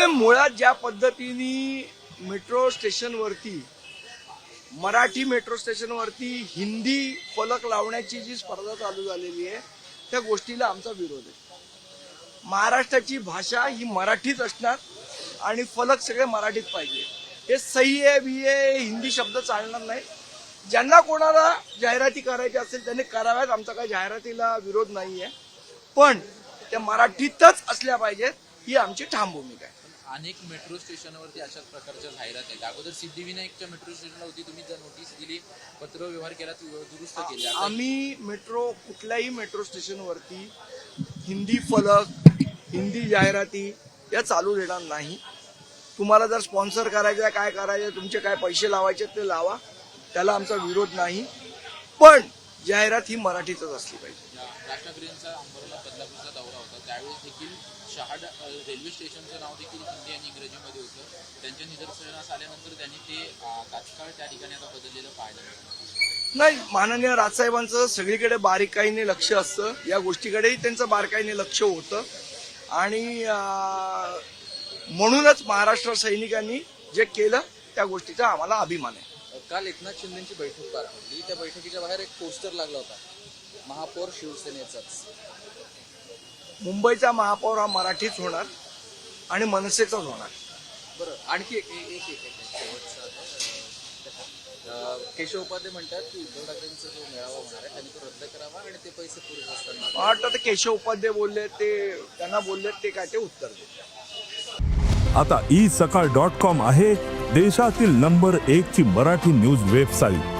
म्हणजे मुळात ज्या पद्धतीने मेट्रो स्टेशनवरती मराठी मेट्रो स्टेशनवरती हिंदी फलक लावण्याची जी स्पर्धा चालू झालेली आहे त्या गोष्टीला आमचा विरोध आहे. महाराष्ट्राची भाषा ही मराठीच असणार आणि फलक सगळे मराठीत पाहिजे. हे सही आहे बी आहे हिंदी शब्द चालणार नाही. ज्यांना कोणाला जाहिराती करायच्या असेल त्यांनी कराव्यात. आमचा काही जाहिरातीला विरोध नाही आहे पण त्या मराठीतच असल्या पाहिजेत ही आमची ठाम भूमिका आहे. अनेक मेट्रो स्टेशनवरती अशाच प्रकारच्या जाहिरात आहेत. अगोदर सिद्धिविनायकच्या मेट्रो स्टेशनला होती तुम्ही जर नोटीस दिली पत्र व्यवहार केला ती दुरुस्त केली. आता आम्ही मेट्रो कुठल्याही मेट्रो स्टेशनवरती हिंदी फलक हिंदी जाहिराती या चालू देणार नाही. तुम्हाला जर स्पॉन्सर करायचं आहे काय करायचं आहे, तुमचे काय पैसे लावायचे आहेत ते लावा. त्याला आमचा विरोध नाही. पण जाहिरात ही मराठीतच असली पाहिजे. राज ठाकरेंचा अंबरला बदलापूरचा दौरा होता. त्यावेळेस देखील शहाड रेल्वे स्टेशनचं नाव देखील हिंदी आणि इंग्रजीमध्ये होतं. त्यांच्या निदर्शनास आल्यानंतर त्यांनी ते तात्काळ त्या ठिकाणी आता बदललेलं पाहायला मिळतं नाही माननीय राजसाहेबांचं सगळीकडे बारीकाईने लक्ष असतं. या गोष्टीकडेही त्यांचं बारकाईने लक्ष होतं. आणि म्हणूनच महाराष्ट्र सैनिकांनी जे केलं त्या गोष्टीचा आम्हाला अभिमान आहे. काल एकनाथ शिंदेची बैठक पार पडली. त्या बैठकीच्या बाहेर एक पोस्टर लागला होता. महापौर शिवसेनेचाच. मुंबईचा महापौर हा मराठीच होणार आणि मनसेचाच होणार. बरं आणखी एक एक एक एक- एक शेवटचं आहे. अं, केशव उपाध्ये म्हणतात की उद्धव ठाकरेंचा जो मेळावा होणार आहे त्यांनी तो रद्द करावा आणि ते पैसे पुरेसे असताना मला वाटतं ते केशव उपाध्ये बोलले ते त्यांना बोलले ते काय ते उत्तर देतील. आता ई सकाळ डॉट कॉम आहे देशातील नंबर एक ची मराठी न्यूज वेबसाईट.